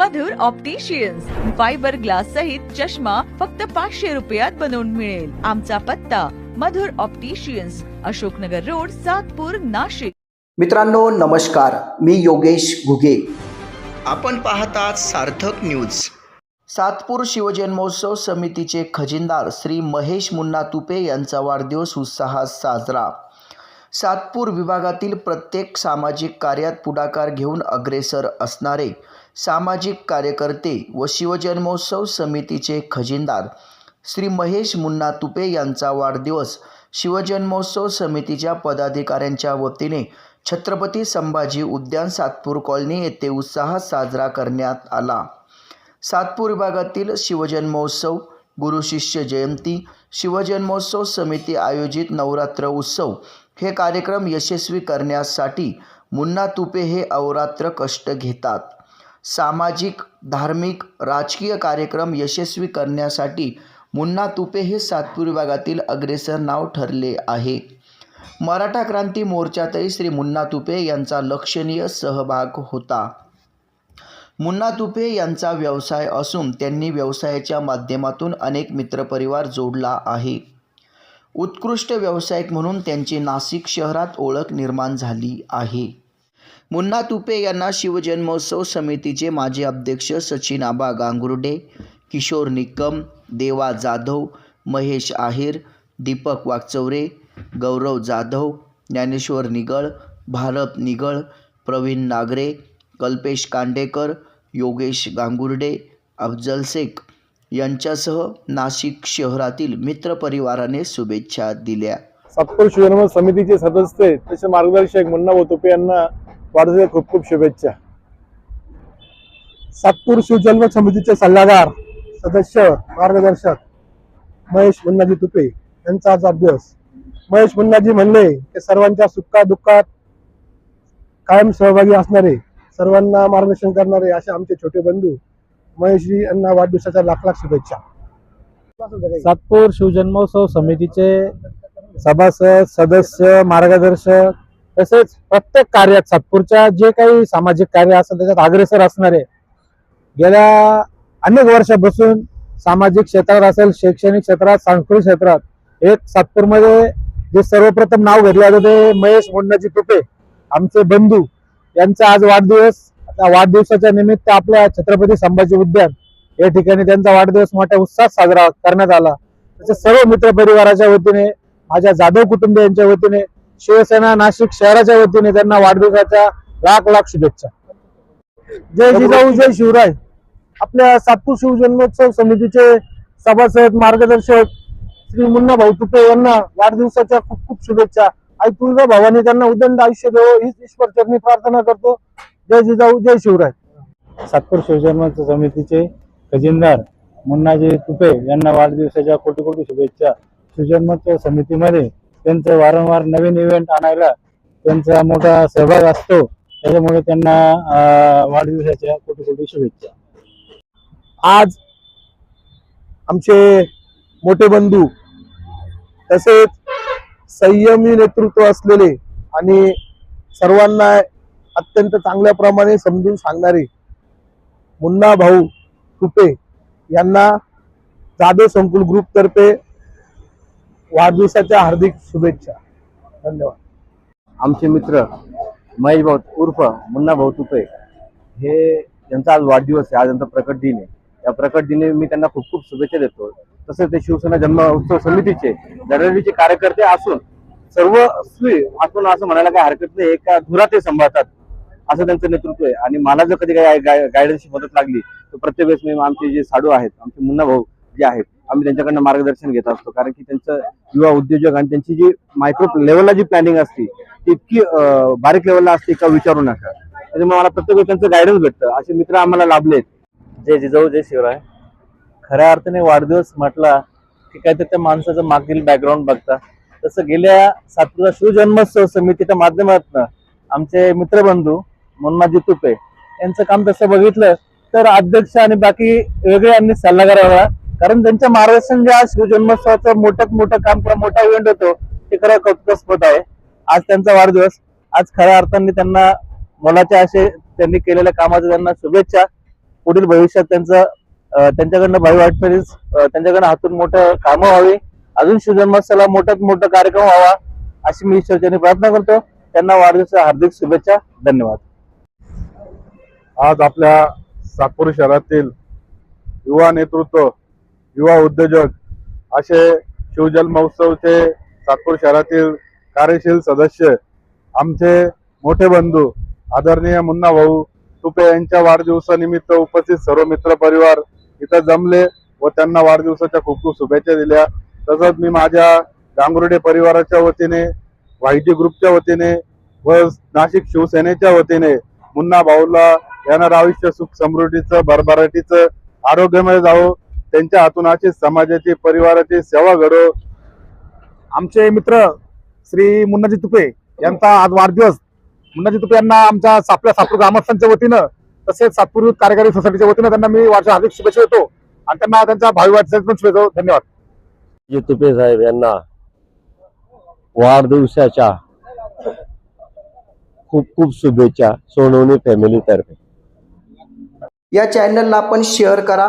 मधुर opticians fibre glass सहित चष्मा फक्त पाचशे रुपयात बनवून मिळेल. आमचा पत्ता मधुर ऑप्टिशियन्स अशोकनगर रोड सातपूर नाशिक. मित्रांनो नमस्कार. मी योगेश घुगे. आपण पाहतात सार्थक न्यूज सातपूर शिवजन्मोत्सव समितीचे खजिनदार श्री महेश मुन्ना तुपे यांचा वाढदिवस उत्साहात साजरा. सातपूर विभागातील प्रत्येक सामाजिक कार्यात पुढाकार घेऊन अग्रेसर असणारे सामाजिक कार्यकर्ते व शिवजन्मोत्सव समितीचे खजिनदार श्री महेश मुन्ना तुपे यांचा वाढदिवस शिवजन्मोत्सव समितीच्या पदाधिकाऱ्यांच्या वतीने छत्रपती संभाजी उद्यान सातपूर कॉलनी येथे उत्साहात साजरा करण्यात आला. सातपूर विभागातील शिवजन्मोत्सव गुरुशिष्य जयंती शिवजन्मोत्सव समिती आयोजित नवरात्र उत्सव हे कार्यक्रम यशस्वी करण्यासाठी मुन्ना तुपे हे अवरात्र कष्ट घेतात. सामाजिक धार्मिक राजकीय कार्यक्रम यशस्वी करण्यासाठी मुन्ना तुपे हे सातपूर विभागातील अग्रेसर नाव ठरले आहे. मराठा क्रांती मोर्चातही श्री मुन्ना तुपे यांचा लक्षणीय सहभाग होता. मुन्ना तुपे यांचा व्यवसाय असून त्यांनी व्यवसायाच्या माध्यमातून अनेक मित्रपरिवार जोडला आहे. उत्कृष्ट व्यावसायिक म्हणून त्यांची नाशिक शहरात ओळख निर्माण झाली आहे. मुन्ना तुपे यांना शिवजन्मोत्सव समितीचे माजी अध्यक्ष सचिन आबा गांगुर्डे किशोर निकम देवा जाधव महेश आहेर दीपक वागचौरे गौरव जाधव ज्ञानेश्वर निगळ भारत निगळ प्रवीण नागरे कल्पेश कांडेकर योगेश गांगुर्डे अफजल शेख यांच्यासह नाशिक शहरातील मित्रपरिवाराने शुभेच्छा दिल्या. सातपूर शिवजन्म समितीचे सदस्य तसे मार्गदर्शक मुन्ना वतुपे यांना वाढदिवसाच्या खूप खूप शुभेच्छा. सातपूर शिवजन्म समितीचे सल्लागार सदस्य मार्गदर्शक महेश मुन्नाजी तुपे यांचा आज अभ्यास महेश मुन्नाजी म्हणले की सर्वांच्या सुखा दुःखात कायम सहभागी असणारे सर्वांना मार्गदर्शन करणारे असे आमचे छोटे बंधू महेशजी यांना वाढदिवसाच्या लाख लाख शुभेच्छा. सातपूर शिवजन्मोत्सव समितीचे सभासद सदस्य मार्गदर्शक तसेच प्रत्येक कार्यात सातपूरच्या जे काही सामाजिक कार्य असेल त्याच्यात अग्रेसर असणारे गेल्या अनेक वर्षापासून सामाजिक क्षेत्रात असेल शैक्षणिक क्षेत्रात सांस्कृतिक क्षेत्रात एक सातपूरमध्ये जे सर्वप्रथम नाव घेतलं जातं ते महेश मुंडाजी तुपे आमचे बंधू यांचा आज वाढदिवस त्या वाढदिवसाच्या निमित्त आपल्या छत्रपती संभाजी उद्यान या ठिकाणी त्यांचा वाढदिवस मोठ्या उत्साहात साजरा करण्यात आला. त्याच्या सर्व मित्र परिवाराच्या वतीने माझ्या जाधव कुटुंबियांच्या वतीने शिवसेना नाशिक शहराच्या वतीने त्यांना वाढदिवसाच्या लाख लाख शुभेच्छा. जय जिजाऊ जय शिवराय. आपल्या सातपूर शिवजन्मोत्सव समितीचे सभासद मार्गदर्शक श्री मुन्ना भाऊ तुपे यांना वाढदिवसाच्या खूप खूप शुभेच्छा. आई तुळजा भावानी त्यांना उदंड आयुष्य देवो हीच ईश्वर चरणी प्रार्थना करतो. जय जिजाऊ जय शिवराय. सातपूर शिवजन्मोत्सव समितीचे खजिनदार मुन्नाजी तुपे यांना वाढदिवसाच्या कोटी कोटी शुभेच्छा. शिवजन्मोत्सव समितीमध्ये त्यांचं वारंवार नवीन इव्हेंट आणायला त्यांचा मोठा सहभाग असतो. त्याच्यामुळे त्यांना वाढदिवसाच्या कोटी कोटी शुभेच्छा. आज आमचे मोठे बंधू तसेच संयमी नेतृत्व असलेले आणि सर्वांना अत्यंत चांगल्या प्रमाणे समजून सांगणारे मुन्ना भाऊ तुपे यांना जाधव संकुल ग्रुप तर्फे वाढदिवसाच्या हार्दिक शुभेच्छा. धन्यवाद. आमचे मित्र महेश भाऊ उर्फ मुन्ना भाऊ तुपे हे त्यांचा आज वाढदिवस आहे आज त्यांचा प्रकट दिन आहे. या प्रकट दिनी मी त्यांना खूप खूप शुभेच्छा देतो. तसेच ते शिवसेना जन्म उत्सव समितीचे दरवर्षीचे कार्यकर्ते असून सर्व स्वी असं म्हणायला काही हरकत नाही एका धुरा ते सांभाळतात असं त्यांचं नेतृत्व आहे. आणि मला जर कधी काही गायडन्सची मदत लागली तर प्रत्येक वेळेस मी आमचे जे साडू आहेत आमचे मुन्ना भाऊ जे आहेत आम्ही त्यांच्याकडनं मार्गदर्शन घेत असतो. कारण की त्यांचं युवा उद्योजक आणि त्यांची जी मायक्रो लेवलला जी प्लॅनिंग असते ती इतकी बारीक लेवलला असते का विचारू नका. त्याच्यामुळे मला प्रत्येक वेळी त्यांचं गायडन्स भेटतं. असे मित्र आम्हाला लाभलेत जय जिजाऊ जय शिवराय. खऱ्या अर्थाने वाढदिवस म्हटला की काहीतरी त्या माणसाचं मागील बॅकग्राऊंड बघता. तसं गेल्या सातपुरा शिवजन्मोत्सव समितीच्या माध्यमातून आमचे मित्रबंधू मुन्नाजी तुपे यांचं काम तसं बघितलं तर अध्यक्ष आणि बाकी वेगळे यांनी सल्लागार हवा कारण त्यांच्या मार्गदर्शन ज्या शिवजन्मोत्सवाचं मोठं मोठं काम किंवा मोठा इव्हेंट होतो ते खरं कौतुकास्पद आहे. आज त्यांचा वाढदिवस. आज खऱ्या अर्थाने त्यांना मोलाचे असे त्यांनी केलेल्या कामाच्या त्यांना शुभेच्छा. पुढील भविष्यात त्यांचं त्यांच्याकडनं भावी वाटचालीस त्यांच्याकडनं हातून मोठं कामं व्हावी. अजून शिवजन्मोत्सवाला मोठ्यात मोठा कार्यक्रम व्हावा अशी मी ईश्वरच्याने प्रार्थना करतो. त्यांना वाढदिवसाच्या हार्दिक शुभेच्छा. धन्यवाद. आज आपल्या सातपूर शहरातील युवा नेतृत्व युवा उद्योजक असे शिवजल महोत्सवचे सातपूर शहरातील कार्यशील सदस्य आमचे मोठे बंधू आदरणीय मुन्ना भाऊ तुपे यांच्या वाढदिवसानिमित्त उपस्थित सर्व मित्र परिवार इथं जमले व त्यांना वाढदिवसाच्या खूप खूप शुभेच्छा दिल्या. तसंच मी माझ्या गांगुर्डे परिवाराच्या वतीने वायजी ग्रुपच्या वतीने व नाशिक शिवसेनेच्या वतीने मुन्ना भाऊला येणार आयुष्य सुख समृद्धीचं भरभराटीचं आरोग्यमय जावो. त्यांच्या हातून अशीच समाजाची परिवाराची सेवा घडो आमचे मित्र श्री मुन्नाजी तुपे यांचा आज वाढदिवस. मुन्नाजी तुपे यांना आमच्या आपल्या सातपूर ग्रामस्थांच्या वतीनं तसेच सातपूर युथ कार्यकारी सोसायटीच्या वतीनं त्यांना मी वाढच्या हार्दिक शुभेच्छा देतो आणि त्यांना त्यांच्या भावी वाटचालीत पण शुभेच्छा. धन्यवाद. जी तुपे साहेब यांना वाढदिवसाच्या खूप खूप शुभेच्छा सोनवणी फॅमिलीतर्फे या चॅनलला आपण शेअर करा.